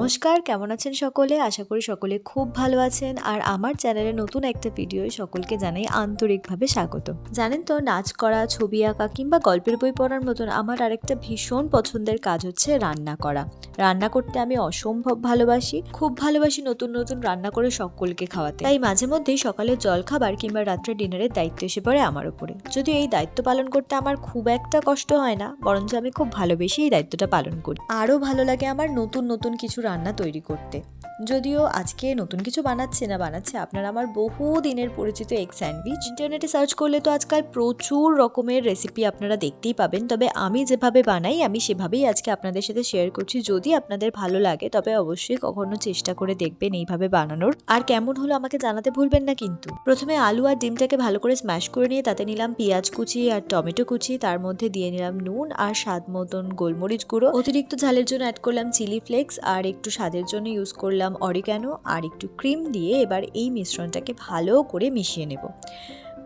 নমস্কার, কেমন আছেন সকলে? আশা করি সকলে খুব ভালো আছেন। আর আমার চ্যানেলে নতুন একটা ভিডিও সকলকে জানাই আন্তরিকভাবে স্বাগত। জানেন তো, নাচ করা, ছবি আঁকা কিংবা গল্পের বই পড়ার মতন আমার আরেকটা ভীষণ পছন্দের কাজ হচ্ছে রান্না করা। রান্না করতে আমি অসম্ভব ভালোবাসি। খুব ভালোবাসি নতুন নতুন রান্না করে সকলকে খাওয়াতে। তাই মাঝে মধ্যেই সকালে জল খাবার কিংবা রাত্রে ডিনারের দায়িত্ব এসে পড়ে আমার উপরে। যদিও এই দায়িত্ব পালন করতে আমার খুব একটা কষ্ট হয় না, বরঞ্চ আমি খুব ভালোবেসে এই দায়িত্বটা পালন করি। আরও ভালো লাগে আমার নতুন নতুন কিছু রান্না তৈরি করতে। যদিও আজকে নতুন কিছু বানাচ্ছে না, বানাচ্ছে আপনার আমার বহু দিনের পরিচিত এগ স্যান্ডউইচ। ইন্টারনেটে সার্চ করলে তো আজকাল প্রচুর রকমের রেসিপি আপনারা দেখতেই পাবেন। তবে আমি যেভাবে বানাই, আমি সেভাবেই আজকে আপনাদের সাথে শেয়ার করছি। যদি আপনাদের ভালো লাগে, তবে অবশ্যই কখনো চেষ্টা করে দেখবেন এইভাবে বানানোর। আর কেমন হলো আমাকে জানাতে ভুলবেন না কিন্তু। প্রথমে আলু আর ডিমটাকে ভালো করে স্ম্যাশ করে নিয়ে, তাতে নিলাম পেঁয়াজ কুচি আর টমেটো কুচি, তার মধ্যে দিয়ে নিলাম নুন আর স্বাদ মতন গোলমরিচ গুঁড়ো। অতিরিক্ত ঝালের জন্য অ্যাড করলাম চিলি ফ্লেক্স আর একটু স্বাদের জন্য ইউজ করলাম অরিগ্যানো আর একটু ক্রিম দিয়ে এবার এই মিশ্রণটাকে ভালো করে মিশিয়ে নেব।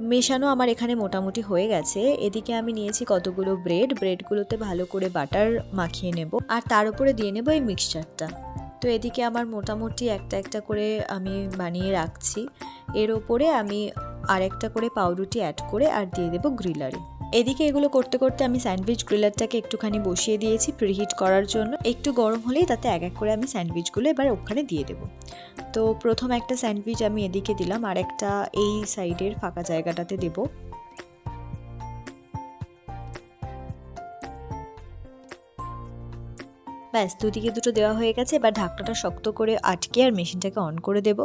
মেশানো আমার এখানে মোটামুটি হয়ে গেছে। এদিকে আমি নিয়েছি কতগুলো ব্রেড ব্রেডগুলোতে ভালো করে বাটার মাখিয়ে নেব আর তার উপরে দিয়ে নেব এই মিক্সচারটা তো এদিকে আমার মোটামুটি একটা একটা করে আমি বানিয়ে রাখছি। এর ওপরে আমি আরেকটা করে পাউরুটি অ্যাড করে আর দিয়ে দেবো গ্রিলারে এদিকে এগুলো করতে করতে আমি স্যান্ডউইচ গ্রিলারটাকে একটুখানি বসিয়ে দিয়েছি প্রিহিট করার জন্য। একটু গরম হলেই তাতে এক এক করে আমি স্যান্ডউইচগুলো এবার ওখানে দিয়ে দেবো। তো প্রথম একটা স্যান্ডউইচ আমি এদিকে দিলাম, আর একটা এই সাইডের ফাঁকা জায়গাটাতে দেবো। ব্যাস, দুদিকে দুটো দেওয়া হয়ে গেছে। এবার ঢাকনাটা শক্ত করে আটকে আর মেশিনটাকে অন করে দেব।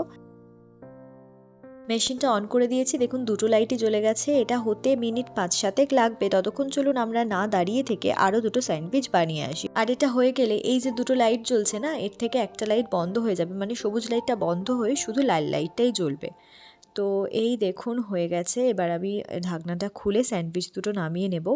মেশিনটা অন করে দিয়েছি, দেখুন দুটো লাইটই জ্বলে গেছে, এটা হতে মিনিট পাঁচ সাতেক লাগবে, ততক্ষণ চলুন আমরা না দাঁড়িয়ে থেকে আরও দুটো স্যান্ডউইচ বানিয়ে আসি। আর এটা হয়ে গেলে এই যে দুটো লাইট জ্বলছে না, এর থেকে একটা লাইট বন্ধ হয়ে যাবে মানে সবুজ লাইটটা বন্ধ হয়ে শুধু লাল লাইটটাই জ্বলবে। তো এই দেখুন হয়ে গেছে, এবার আমি ঢাকনাটা খুলে স্যান্ডউইচ দুটো নামিয়ে নেব।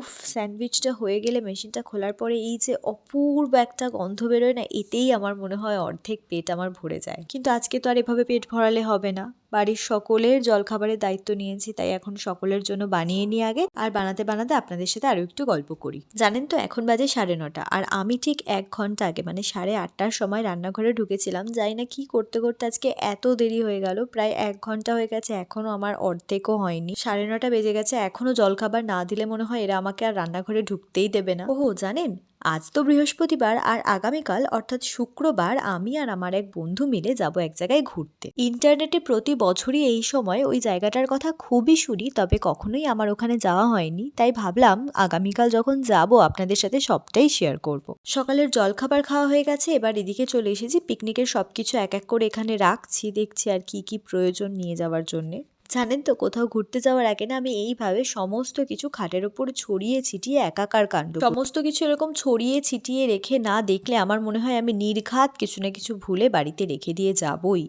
উফ, স্যান্ডউইচটা হয়ে গেলে মেশিনটা খোলার পরে এই যে অপূর্ব একটা গন্ধ বেরোয় না, এতেই আমার মনে হয় অর্ধেক পেট আমার ভরে যায়। কিন্তু আজকে তো আর এভাবে পেট ভরালে হবে না। বাড়ির সকলের জলখাবারের দায়িত্ব নিয়েছি, তাই এখন সকলের জন্য বানিয়ে নিয়ে আগে। আর বানাতে বানাতে আপনাদের সাথে আরও একটু গল্প করি। জানেন তো, এখন বাজে সাড়ে নটা। আর আমি ঠিক এক ঘণ্টা আগে মানে সাড়ে আটটার সময় রান্নাঘরে ঢুকেছিলাম। যাই না কি করতে করতে আজকে এত দেরি হয়ে গেল, প্রায় এক ঘণ্টা হয়ে গেছে এখনও আমার অর্ধেকও হয়নি। সাড়ে নটা বেজে গেছে এখনও জলখাবার না দিলে মনে হয় এরা আমাকে আর রান্নাঘরে ঢুকতেই দেবে না। ওহো, জানেন, আজ তো বৃহস্পতিবার আর আগামীকাল, অর্থাৎ শুক্রবার, আমি আর আমার এক বন্ধু মিলে যাব এক জায়গায় ঘুরতে। ইন্টারনেটে প্রতি বছরই এই সময় ওই জায়গাটার কথা খুবই শুনি, তবে কখনোই আমার ওখানে যাওয়া হয়নি। তাই ভাবলাম, আগামীকাল যখন যাব, আপনাদের সাথে সবটাই শেয়ার করব। সকালের জলখাবার খাওয়া হয়ে গেছে, এবার এদিকে চলে এসেছি পিকনিকের সব কিছু এক এক করে এখানে রাখছি, দেখছি আর কি কি প্রয়োজন নিয়ে যাওয়ার জন্যে। জানেন তো, কোথাও ঘুরতে যাওয়ার আগে না আমি এইভাবে সমস্ত কিছু খাটের ওপর ছড়িয়ে ছিটিয়ে একাকার কাণ্ড সমস্ত কিছু এরকম ছড়িয়ে ছিটিয়ে রেখে না দেখলে আমার মনে হয় আমি নির্ঘাত কিছু না কিছু ভুলে বাড়িতে রেখে দিয়ে যাবই।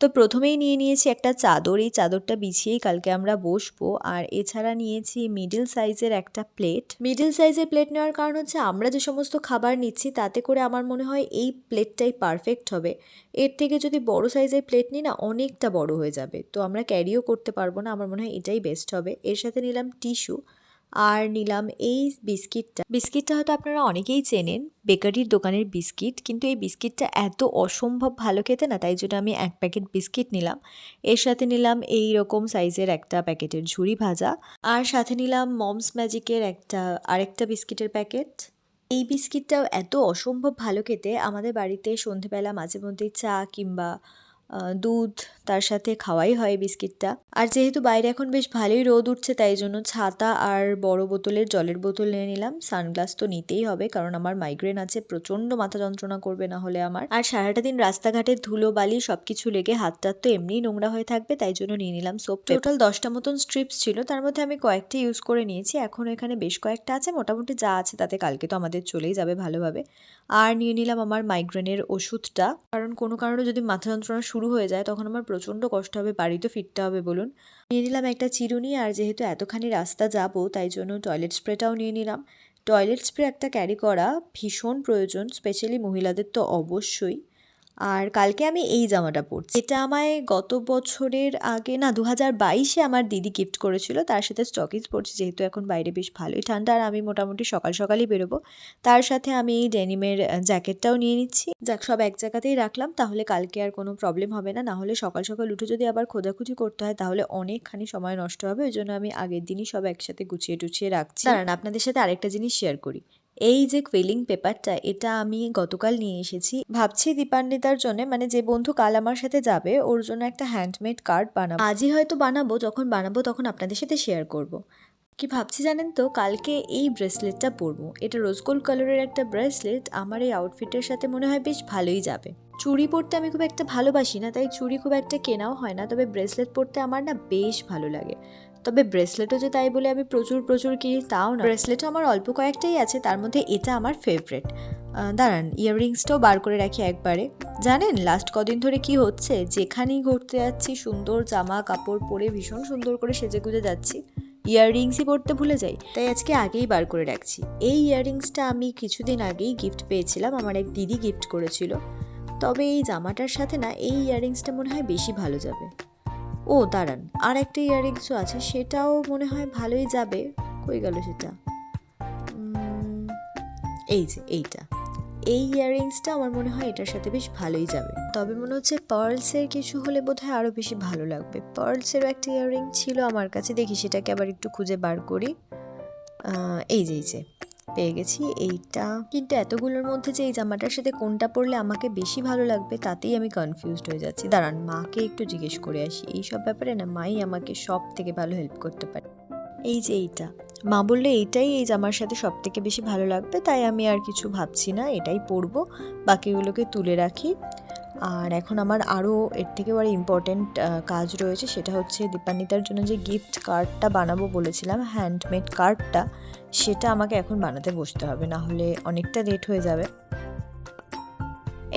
তো প্রথমেই নিয়ে নিয়েছি একটা চাদর, এই চাদরটা বিছিয়েই কালকে আমরা বসবো। আর এছাড়া নিয়েছি মিডিল সাইজের একটা প্লেট। মিডিল সাইজের প্লেট নেওয়ার কারণ হচ্ছে আমরা যে সমস্ত খাবার নিচ্ছি তাতে করে আমার মনে হয় এই প্লেটটাই পারফেক্ট হবে। এর থেকে যদি বড় সাইজের প্লেট নিই না, অনেকটা বড় হয়ে যাবে। তো আমরা ক্যারিও করতে পারব না, আমার মনে হয় এটাই বেস্ট হবে। এর সাথে নিলাম টিস্যু আর নিলাম এই বিস্কিটটা বিস্কিটটা হয়তো আপনারা অনেকেই চেনেন বেকারির দোকানের বিস্কিট কিন্তু এই বিস্কিটটা এত অসম্ভব ভালো খেতে না, তাই জন্য আমি এক প্যাকেট বিস্কিট নিলাম। এর সাথে নিলাম এই রকম সাইজের একটা প্যাকেটের ঝুড়ি ভাজা, আর সাথে নিলাম মমস ম্যাজিকের একটা, আরেকটা বিস্কিটের প্যাকেট এই বিস্কিটটাও এত অসম্ভব ভালো খেতে। আমাদের বাড়িতে সন্ধেবেলা মাঝে মধ্যে চা কিংবা দুধ, তার সাথে খাওয়াই হয় বিস্কিটটা। আর যেহেতু বাইরে এখন বেশ ভালোই রোদ উঠছে, তাই জন্য ছাতা আর বড় বোতলের জলের বোতল নিয়ে নিলাম। সানগ্লাস তো নিতেই হবে, কারণ আমার মাইগ্রেন আছে, প্রচণ্ড মাথা যন্ত্রণা করবে না হলে আমার। আর সারাটা দিন রাস্তাঘাটের ধুলো, বালি সব কিছু লেগে হাতটা তো এমনিই নোংরা হয়ে থাকবে, তাই জন্য নিয়ে নিলাম সোপ টোটাল দশটা মতন স্ট্রিপস ছিল, তার মধ্যে আমি কয়েকটা ইউজ করে নিয়েছি। এখন এখানে বেশ কয়েকটা আছে, মোটামুটি যা আছে তাতে কালকে তো আমাদের চলেই যাবে ভালোভাবে। আর নিয়ে নিলাম আমার মাইগ্রেনের ওষুধটা, কারণ কোনো কারণে যদি মাথা যন্ত্রণা শুরু হয়ে যায়, তখন আমার প্রচণ্ড কষ্ট হবে, বাড়িতে ফিরতে হবে বলুন। নিয়ে নিলাম একটা চিরুনি আর যেহেতু এতখানি রাস্তা যাব, তাই জন্য টয়লেট স্প্রেটাও নিয়ে নিলাম। টয়লেট স্প্রে একটা ক্যারি করা ভীষণ প্রয়োজন স্পেশালি মহিলাদের তো অবশ্যই। আর কালকে আমি এই জামাটা পরছি। এটা আমায় গত বছরের আগে, না দু হাজার বাইশে আমার দিদি গিফট করেছিল। তার সাথে স্টকিজ পরছি, যেহেতু এখন বাইরে বেশ ভালোই ঠান্ডা, আর আমি মোটামুটি সকাল সকালই বেরোবো। তার সাথে আমি এই ডেনিমের জ্যাকেটটাও নিয়ে নিচ্ছি। যাক, সব এক জায়গাতেই রাখলাম, তাহলে কালকে আর কোনো প্রবলেম হবে না। না হলে সকাল সকাল উঠে যদি আবার খোঁজাখুঁজি করতে হয়, তাহলে অনেকখানি সময় নষ্ট হবে। ওই জন্য আমি আগের দিনই সব একসাথে গুছিয়ে টুছিয়ে রাখছি। দাঁড়ান, আপনাদের সাথে আরেকটা জিনিস শেয়ার করি। এই যে কুইলিং পেপারটা এটা আমি গতকাল নিয়ে এসেছি। ভাবছি দীপান্বিতার জন্য মানে যে বন্ধু কাল আমার সাথে যাবে, ওর জন্য একটা হ্যান্ডমেড কার্ড বানাবো। আজই হয়তো বানাবো, যখন বানাবো তখন আপনাদের সাথে শেয়ার করব। কি ভাবছি জানেন তো, কালকে এই ব্রেসলেটটা পরবো। এটা রোজ গোল্ড কালারের একটা ব্রেসলেট আমার এই আউটফিটের সাথে মনে হয় বেশ ভালোই যাবে। চুড়ি পরতে আমি খুব একটা ভালোবাসি না, তাই চুড়ি খুব একটা কেনাও হয় না, তবে ব্রেসলেট পরতে আমার না বেশ ভালো লাগে। তবে ব্রেসলেটও যে তাই বলে আমি প্রচুর প্রচুর কিনি তাও না। ব্রেসলেটও আমার অল্প কয়েকটাই আছে, তার মধ্যে এটা আমার ফেভারেট দাঁড়ান ইয়াররিংসটাও বার করে রাখি একবারে। জানেন লাস্ট কদিন ধরে কি হচ্ছে? যেখানেই ঘুরতে যাচ্ছি, সুন্দর জামা কাপড় পরে ভীষণ সুন্দর করে সেজে গুজে যাচ্ছি। ইয়াররিংসই পরতে ভুলে যাই, তাই আজকে আগেই বার করে রাখছি। এই ইয়াররিংসটা আমি কিছুদিন আগেই গিফট পেয়েছিলাম, আমার এক দিদি গিফট করেছিল। তবে এই জামাটার সাথে না, এই ইয়াররিংসটা মনে হয় বেশি ভালো যাবে। ও, দাঁড়ান আর একটা ইয়াররিংসও আছে, সেটাও মনে হয় ভালোই যাবে। কই গেল সেটা? এই যে, এইটা। এই ইয়াররিংসটা আমার মনে হয় এটার সাথে বেশ ভালোই যাবে। তবে মনে হচ্ছে পার্লসের কিছু হলে বোধহয় আরও বেশি ভালো লাগবে। পার্লসেরও একটা ইয়াররিং ছিল আমার কাছে, দেখি সেটাকে আবার একটু খুঁজে বার করি। এই যে এই যে। পেয়ে গেছি। এইটা কিন্তু এতগুলোর মধ্যে যে এই জামাটার সাথে কোনটা পরলে আমাকে বেশি ভালো লাগবে তাতেই আমি কনফিউজড হয়ে যাচ্ছি। দাঁড়ান, মাকে একটু জিজ্ঞেস করে আসি। এই সব ব্যাপারে না মাই আমাকে সব থেকে ভালো হেল্প করতে পারে। এই যে এইটা, মা বললে এইটাই এই জামার সাথে সব থেকে বেশি ভালো লাগবে, তাই আমি আর কিছু ভাবছি না, এটাই পরবো। বাকিগুলোকে তুলে রাখি। আর এখন আমার আরও এর থেকে আর ইম্পর্টেন্ট কাজ রয়েছে, সেটা হচ্ছে দীপান্বিতার জন্য যে গিফট কার্ডটা বানাবো বলেছিলাম হ্যান্ডমেড কার্ডটা সেটা আমাকে এখন বানাতে বসতে হবে, না হলে অনেকটা লেট হয়ে যাবে।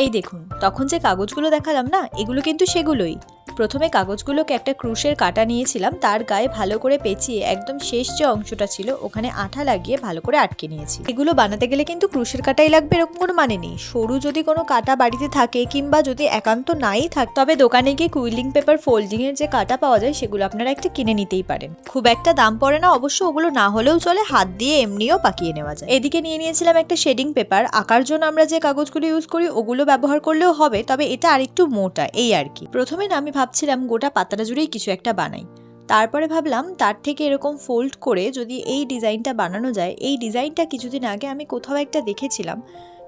এই দেখুন, তখন যে কাগজগুলো দেখালাম না, এগুলো কিন্তু সেগুলোই। প্রথমে কাগজগুলোকে একটা ক্রুশের কাটা নিয়েছিলাম, তার গায়ে ভালো করে পেঁচিয়ে একদম শেষ যে অংশটা ছিল, ওখানে আঠা লাগিয়ে ভালো করে আটকে নিয়েছি। এগুলো বানাতে গেলে কিন্তু ক্রুশের কাটাই লাগবে এরকম কোনো মানে নেই। সরু যদি কোনো কাটা বাড়িতে থাকে কিংবা যদি একান্ত নাই থাকে, তবে দোকানে গিয়ে কুইলিং পেপার ফোল্ডিং এর যে কাটা পাওয়া যায়, সেগুলো আপনারা একটা কিনে নিতেই পারেন। খুব একটা দাম পড়ে না, অবশ্য ওগুলো না হলেও চলে, হাত দিয়ে এমনিও পাকিয়ে নেওয়া যায়। এদিকে নিয়ে নিয়েছিলাম একটা শেডিং পেপার। আঁকার জন্য আমরা যে কাগজগুলো ইউজ করি, ওগুলো ব্যবহার করলেও হবে, তবে এটা আরেকটু মোটা, এই আর কি। প্রথমে না আমি ভাবছিলাম গোটা পাতাটা জুড়েই কিছু একটা বানাই। তারপরে ভাবলাম তার থেকে এরকম ফোল্ড করে যদি এই ডিজাইনটা বানানো যায়, এই ডিজাইনটা কিছুদিন আগে আমি কোথাও একটা দেখেছিলাম।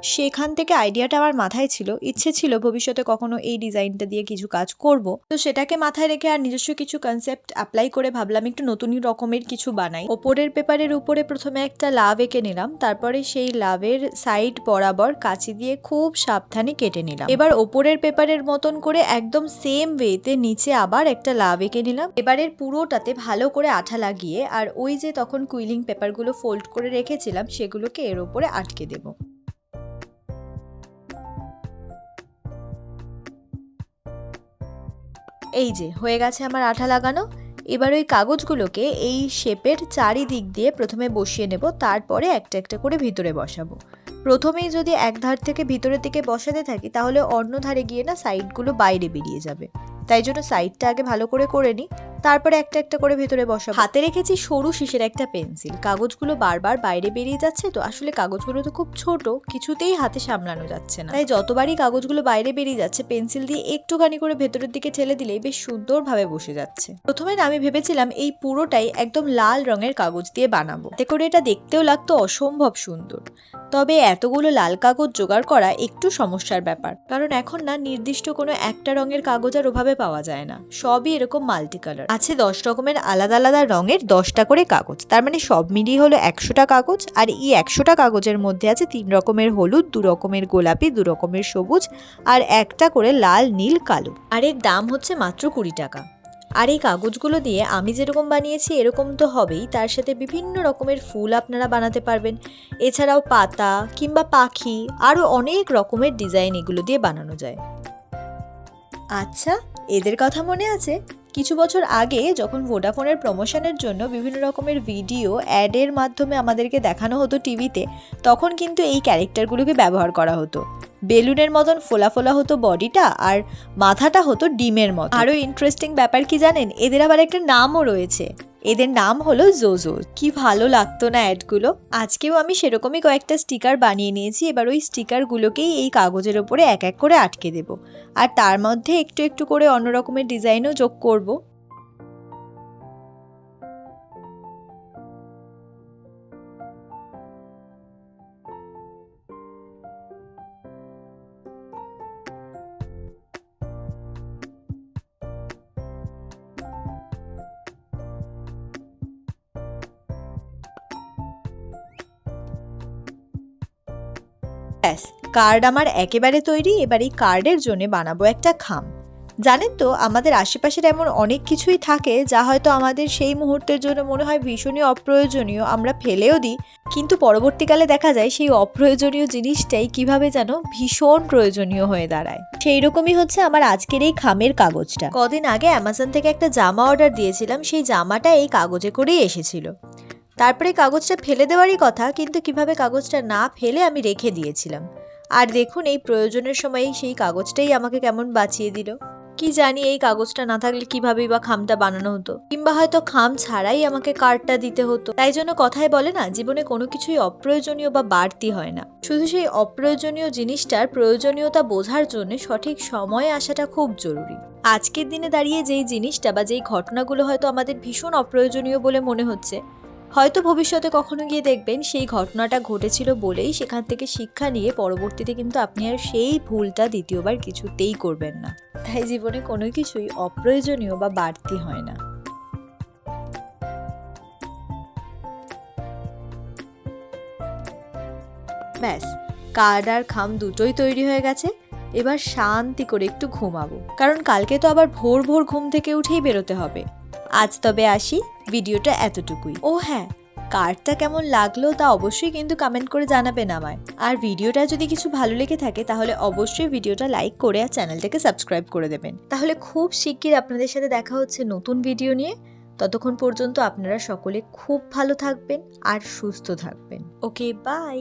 সেখান থেকে আইডিয়াটা আমার মাথায় ছিল। ইচ্ছে ছিল ভবিষ্যতে কখনো এই ডিজাইনটা দিয়ে কিছু কাজ করব। তো সেটাকে মাথায় রেখে আর নিজস্ব কিছু কনসেপ্ট অ্যাপ্লাই করে ভাবলাম একটু নতুনই রকমের কিছু বানাই। ওপরের পেপারের উপরে প্রথমে একটা লাভ এঁকে নিলাম। তারপরে সেই লাভের সাইড বরাবর কাঁচি দিয়ে খুব সাবধানে কেটে নিলাম। এবার ওপরের পেপারের মতন করে একদম সেম ওয়েতে নিচে আবার একটা লাভ এঁকে নিলাম। এবারের পুরোটাতে ভালো করে আঠা লাগিয়ে আর ওই যে তখন কুইলিং পেপারগুলো ফোল্ড করে রেখেছিলাম, সেগুলোকে এর ওপরে আটকে দেবো। এই যে, হয়ে গেছে আমার আঠা লাগানো। এবার ওই কাগজগুলোকে এই শেপের চারিদিক দিয়ে প্রথমে বসিয়ে নেব, তারপরে একটা একটা করে ভিতরে বসাবো। প্রথমেই যদি এক ধার থেকে ভিতরের দিকে বসাতে থাকি, তাহলে অন্য ধারে গিয়ে না সাইডগুলো বাইরে বেরিয়ে যাবে। তাই জন্য সাইডটা আগে ভালো করে করে নিই তারপরে একটা একটা করে ভেতরে বসাবো। হাতে রেখেছি সরু শিশের একটা পেন্সিল। কাগজগুলো বারবার বাইরে বেরিয়ে যাচ্ছে তো, আসলে কাগজগুলো তো খুব ছোট, কিছুতেই হাতে সামলানো যাচ্ছে না। তাই যতবারই কাগজগুলো বাইরে বেরিয়ে যাচ্ছে, পেন্সিল দিয়ে একটুখানি করে ভেতরের দিকে ঠেলে দিলেই বেশ সুন্দরভাবে বসে যাচ্ছে। প্রথমে আমি ভেবেছিলাম এই পুরোটাই একদম লাল রঙের কাগজ দিয়ে বানাবো। এতে করে এটা দেখতেও লাগতো অসম্ভব সুন্দর। তবে এতগুলো লাল কাগজ জোগাড় করা একটু সমস্যার ব্যাপার। কারণ এখন না নির্দিষ্ট কোনো একটা রঙের কাগজ আর ওভাবে পাওয়া যায় না। সবই এরকম মাল্টি কালার আছে দশ রকমের আলাদা আলাদা রঙের দশটা করে কাগজ। তার মানে সব মিলিয়ে হলো একশোটা কাগজ। আর এই একশোটা কাগজের মধ্যে আছে তিন রকমের হলুদ, দু রকমের গোলাপি, দু রকমের সবুজ, আর একটা করে লাল, নীল, কালো। আর এর দাম হচ্ছে মাত্র কুড়ি টাকা। আর এই কাগজগুলো দিয়ে আমি যেরকম বানিয়েছি, এরকম তো হবেই। তার সাথে বিভিন্ন রকমের ফুল আপনারা বানাতে পারবেন। এছাড়াও পাতা কিংবা পাখি, আরও অনেক রকমের ডিজাইন এগুলো দিয়ে বানানো যায়। আচ্ছা এদের কথা মনে আছে? কিছু বছর আগে যখন ভোডাফোনের প্রমোশনের জন্য বিভিন্ন রকমের ভিডিও অ্যাডের মাধ্যমে আমাদেরকে দেখানো হতো টিভিতে তখন কিন্তু এই ক্যারেক্টারগুলোকে ব্যবহার করা হতো। বেলুনের মতন ফোলা ফোলা হতো বডিটা আর মাথাটা হতো ডিমের মতো। আরও ইন্টারেস্টিং ব্যাপার কি জানেন? এদের আবার একটা নামও রয়েছে। এদের নাম হলো জোজো। কি ভালো লাগতো না অ্যাডগুলো? আজকেও আমি সেরকমই কয়েকটা স্টিকার বানিয়ে নিয়েছি, এবার ওই স্টিকারগুলোকেই এই কাগজের ওপরে এক এক করে আটকে দেব। আর তার মধ্যে একটু একটু করে অন্য রকমের ডিজাইনও যোগ করব। ব্যাস, কার্ড আমার একেবারে তৈরি, এবার এই কার্ডের জন্য বানাবো একটা খাম। জানেন তো, আমাদের আশেপাশের এমন অনেক কিছুই থাকে যা হয়তো আমাদের সেই মুহূর্তের জন্য মনে হয় ভীষণই অপ্রয়োজনীয়, আমরা ফেলেও দিই। কিন্তু পরবর্তীকালে দেখা যায় সেই অপ্রয়োজনীয় জিনিসটাই কীভাবে যেন ভীষণ প্রয়োজনীয় হয়ে দাঁড়ায়। সেই রকমই হচ্ছে আমার আজকের এই খামের কাগজটা। কদিন আগে অ্যামাজন থেকে একটা জামা অর্ডার দিয়েছিলাম, সেই জামাটা এই কাগজে করেই এসেছিল। তারপরে কাগজটা ফেলে দেওয়ারই কথা, কিন্তু কীভাবে কাগজটা না ফেলে আমি রেখে দিয়েছিলাম। আর দেখুন, এই প্রয়োজনের সময় সেই কাগজটাই আমাকে কেমন বাঁচিয়ে দিল। কি জানি এই কাগজটা না থাকলে কিভাবেই বা খামটা বানানো হতো। কিংবা হয়তো খাম ছাড়াই আমাকে কার্ডটা দিতে হতো। তাই জন্য কথায় বলে না, জীবনে কোনো কিছুই অপ্রয়োজনীয় বা বাড়তি হয় না। শুধু সেই অপ্রয়োজনীয় জিনিসটার প্রয়োজনীয়তা বোঝার জন্য সঠিক সময়ে আসাটা খুব জরুরি। আজকের দিনে দাঁড়িয়ে যেই জিনিসটা বা যেই ঘটনাগুলো হয়তো আমাদের ভীষণ অপ্রয়োজনীয় বলে মনে হচ্ছে হয়তো ভবিষ্যতে কখনো গিয়ে দেখবেন সেই ঘটনাটা ঘটেছিল বলেই সেখান থেকে শিক্ষা নিয়ে পরবর্তীতে কিন্তু আপনি আর সেই ভুলটা দ্বিতীয়বার কিছুতেই করবেন না। তাই জীবনে কোনো কিছুই অপ্রয়োজনীয় বা বাড়তি হয় না। ব্যাস, কার্ড আর খাম দুটোই তৈরি হয়ে গেছে। এবার শান্তি করে একটু ঘুমাবো। কারণ কালকে তো আবার ভোর ভোর ঘুম থেকে উঠেই বেরোতে হবে। আজ তবে আসি। ভিডিওটা এতটুকুই। ও হ্যাঁ কার্ডটা কেমন লাগল তা অবশ্যই কিন্তু কমেন্ট করে জানাবেন আমায়। আর ভিডিওটা যদি কিছু ভালো লেগে থাকে তাহলে অবশ্যই ভিডিওটা লাইক করে আর চ্যানেলটাকে সাবস্ক্রাইব করে দেবেন। তাহলে খুব শিগগির আপনাদের সাথে দেখা হচ্ছে নতুন ভিডিও নিয়ে। ততক্ষণ পর্যন্ত আপনারা সকলে খুব ভালো থাকবেন আর সুস্থ থাকবেন। Okay bye